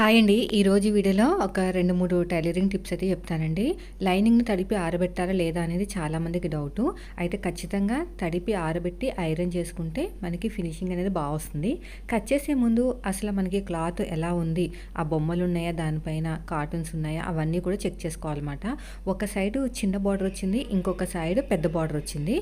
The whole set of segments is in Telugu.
హాయ్ అండి. ఈరోజు వీడియోలో ఒక రెండు మూడు టైలరింగ్ టిప్స్ అయితే చెప్తానండి. లైనింగ్ని తడిపి ఆరబెట్టాలా లేదా అనేది చాలామందికి డౌటు. అయితే ఖచ్చితంగా తడిపి ఆరబెట్టి ఐరన్ చేసుకుంటే మనకి ఫినిషింగ్ అనేది బాగా వస్తుంది. కట్ చేసే ముందు అసలు మనకి క్లాత్ ఎలా ఉంది? ఆ బొమ్మలు ఉన్నాయా? దానిపైన కార్టూన్స్ ఉన్నాయా? అవన్నీ కూడా చెక్ చేసుకోవాలన్నమాట. ఒక సైడు చిన్న బార్డర్ వచ్చింది. ఇంకొక సైడ్ పెద్ద బార్డర్ వచ్చింది.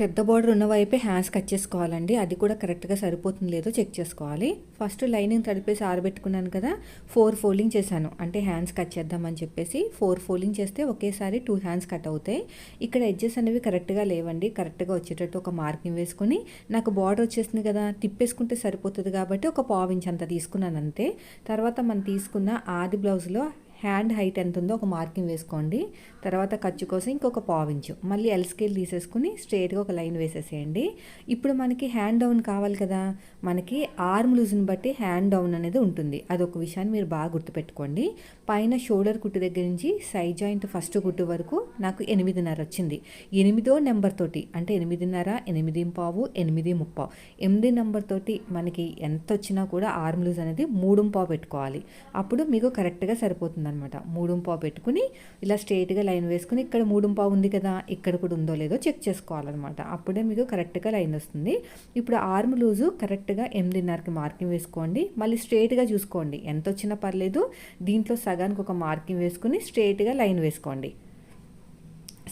పెద్ద బార్డర్ ఉన్న వైపే హ్యాండ్స్ కట్ చేసుకోవాలండి. అది కూడా కరెక్ట్గా సరిపోతుంది లేదో చెక్ చేసుకోవాలి. ఫస్ట్ లైనింగ్ తడిపేసి ఆరబెట్టుకున్నాను కదా ఫోర్ ఫోల్డింగ్ చేశాను. అంటే హ్యాండ్స్ కట్ చేద్దామని చెప్పేసి ఫోర్ ఫోల్డింగ్ చేస్తే ఒకేసారి టూ హ్యాండ్స్ కట్ అవుతాయి. ఇక్కడ ఎడ్జెస్ అనేవి కరెక్ట్గా లేవండి. కరెక్ట్గా వచ్చేటట్టు ఒక మార్కింగ్ వేసుకొని నాకు బార్డర్ వచ్చేసింది కదా తిప్పేసుకుంటే సరిపోతుంది కాబట్టి ఒక పావు ఇంచ్ అంత తీసుకున్నాను అంతే. తర్వాత మనం తీసుకున్న ఆది బ్లౌజ్లో హ్యాండ్ హైట్ ఎంత ఉందో ఒక మార్కింగ్ వేసుకోండి. తర్వాత ఖర్చు కోసం ఇంకొక పావించు మళ్ళీ ఎల్ స్కేల్ తీసేసుకుని స్ట్రేట్గా ఒక లైన్ వేసేసేయండి. ఇప్పుడు మనకి హ్యాండ్ డౌన్ కావాలి కదా. మనకి ఆర్మ్ లూజ్ని బట్టి హ్యాండ్ డౌన్ అనేది ఉంటుంది. అదొక విషయాన్ని మీరు బాగా గుర్తుపెట్టుకోండి. పైన షోల్డర్ కుట్టు దగ్గర నుంచి సైడ్ జాయింట్ ఫస్ట్ కుట్టు వరకు నాకు ఎనిమిదిన్నర వచ్చింది. ఎనిమిదో నెంబర్ తోటి అంటే ఎనిమిదిన్నర ఎనిమిది పావు ఎనిమిది ముప్పావు ఎనిమిది నెంబర్ తోటి మనకి ఎంత వచ్చినా కూడా ఆర్మ్ లూజ్ అనేది మూడు పావు పెట్టుకోవాలి. అప్పుడు మీకు కరెక్ట్గా సరిపోతుంది అనమాట మూడు పెట్టుకుని ఇలా స్ట్రేట్గా లైన్ వేసుకుని ఇక్కడ మూడుంపావు ఉంది కదా ఇక్కడ కూడా ఉందో లేదో చెక్ చేసుకోవాలన్నమాట. అప్పుడే మీకు కరెక్ట్గా లైన్ వస్తుంది. ఇప్పుడు ఆర్మ్ లూజు కరెక్ట్గా ఎనిమిదిన్నరకి మార్కింగ్ వేసుకోండి. మళ్ళీ స్ట్రేట్గా చూసుకోండి. ఎంత వచ్చినా పర్లేదు. దీంట్లో సగానికి ఒక మార్కింగ్ వేసుకుని స్ట్రేట్గా లైన్ వేసుకోండి.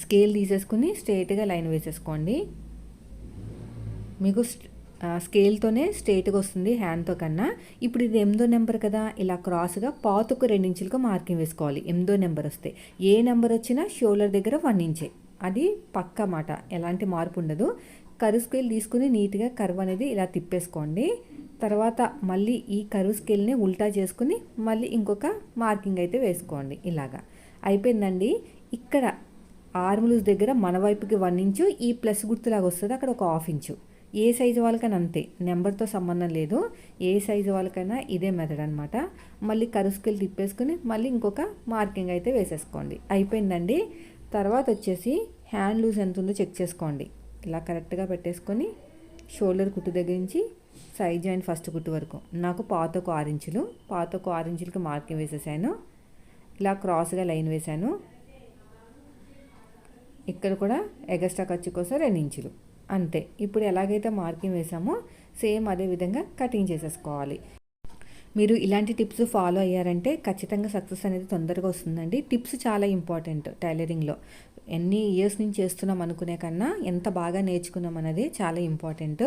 స్కేల్ తీసేసుకుని స్ట్రేట్గా లైన్ వేసేసుకోండి. మీకు స్కేల్తోనే స్ట్రేట్గా వస్తుంది హ్యాండ్తో కన్నా. ఇప్పుడు ఇది ఎనిమిదో నెంబర్ కదా ఇలా క్రాస్గా పాతుకు రెండించులుగా మార్కింగ్ వేసుకోవాలి. ఎనిమిదో నెంబర్ వస్తే. ఏ నెంబర్ వచ్చినా షోల్డర్ దగ్గర వన్ ఇంచే. అది పక్క మాట. ఎలాంటి మార్పు ఉండదు. కరువు స్కేల్ తీసుకుని నీట్గా కర్వ్ అనేది ఇలా తిప్పేసుకోండి. తర్వాత మళ్ళీ ఈ కరువు స్కేల్ని ఉల్టా చేసుకుని మళ్ళీ ఇంకొక మార్కింగ్ అయితే వేసుకోండి ఇలాగా. అయిపోయిందండి. ఇక్కడ ఆర్ములూస్ దగ్గర మన వైపుకి వన్ ఇంచు ఈ ప్లస్ గుర్తులాగా వస్తుంది అక్కడ ఒక హాఫ్ ఇంచు. ఏ సైజు వాళ్ళకైనా అంతే. నెంబర్తో సంబంధం లేదు. ఏ సైజు వాళ్ళకైనా ఇదే మెథడ్ అనమాట మళ్ళీ కరుసుకెళ్ళి తిప్పేసుకుని మళ్ళీ ఇంకొక మార్కింగ్ అయితే వేసేసుకోండి. అయిపోయిందండి. తర్వాత వచ్చేసి హ్యాండ్ లూజ్ ఎంత ఉందో చెక్ చేసుకోండి. ఇలా కరెక్ట్గా పెట్టేసుకొని షోల్డర్ కుట్టు దగ్గర నుంచి సైజ్ జాయింట్ ఫస్ట్ కుట్టు వరకు. నాకు పాతకు ఒక ఇంచులు. పాతకు ఒక ఇంచులకి మార్కింగ్ వేసేసాను. ఇలా క్రాస్గా లైన్ వేశాను ఇక్కడ కూడా ఎగస్ట్రా ఖర్చు కోసం రెండు ఇంచులు. అంతే. ఇప్పుడు ఎలాగైతే మార్కింగ్ వేసామో సేమ్ అదే విధంగా కటింగ్ చేసేసుకోవాలి. మీరు ఇలాంటి టిప్స్ ఫాలో అయ్యారంటే ఖచ్చితంగా సక్సెస్ అనేది తొందరగా వస్తుందండి. టిప్స్ చాలా ఇంపార్టెంట్ టైలరింగ్లో. ఎన్ని ఇయర్స్ నుంచి చేస్తున్నాం అనుకునే కన్నా ఎంత బాగా నేర్చుకున్నాం అనేది చాలా ఇంపార్టెంట్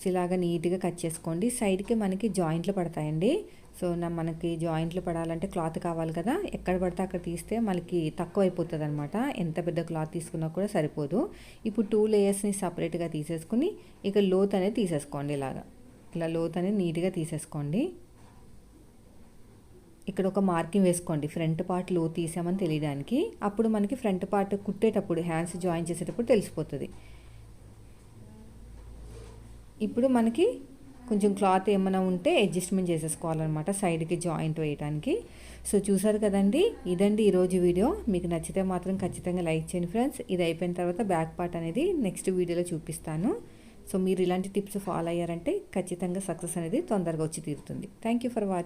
సో ఇలాగా నీట్గా కట్ చేసుకోండి. సైడ్కి మనకి జాయింట్లు పడతాయండి. సో నా మనకి జాయింట్లు పడాలంటే క్లాత్ కావాలి కదా. ఎక్కడ పడితే అక్కడ తీస్తే మనకి తక్కువ అయిపోతుంది అనమాట ఎంత పెద్ద క్లాత్ తీసుకున్నా కూడా సరిపోదు. ఇప్పుడు టూ లేయర్స్ని సపరేట్గా తీసేసుకుని ఇక లోత్ అనేది తీసేసుకోండి ఇలాగా. ఇలా లోత్ అనేది నీట్గా తీసేసుకోండి. ఇక్కడ ఒక మార్కింగ్ వేసుకోండి. ఫ్రంట్ పార్ట్లో తీసామని తెలియడానికి. అప్పుడు మనకి ఫ్రంట్ పార్ట్ కుట్టేటప్పుడు హ్యాండ్స్ జాయిన్ చేసేటప్పుడు తెలిసిపోతుంది. ఇప్పుడు మనకి కొంచెం క్లాత్ ఏమైనా ఉంటే అడ్జస్ట్మెంట్ చేసేసుకోవాలన్నమాట సైడ్కి జాయింట్ వేయడానికి సో చూసారు కదండి? ఇదండి ఈరోజు వీడియో. మీకు నచ్చితే మాత్రం ఖచ్చితంగా లైక్ చేయండి ఫ్రెండ్స్. ఇది అయిపోయిన తర్వాత బ్యాక్ పార్ట్ అనేది నెక్స్ట్ వీడియోలో చూపిస్తాను. సో మీరు ఇలాంటి టిప్స్ ఫాలో అయ్యారంటే ఖచ్చితంగా సక్సెస్ అనేది తొందరగా వచ్చి తీరుతుంది. Thank you for watching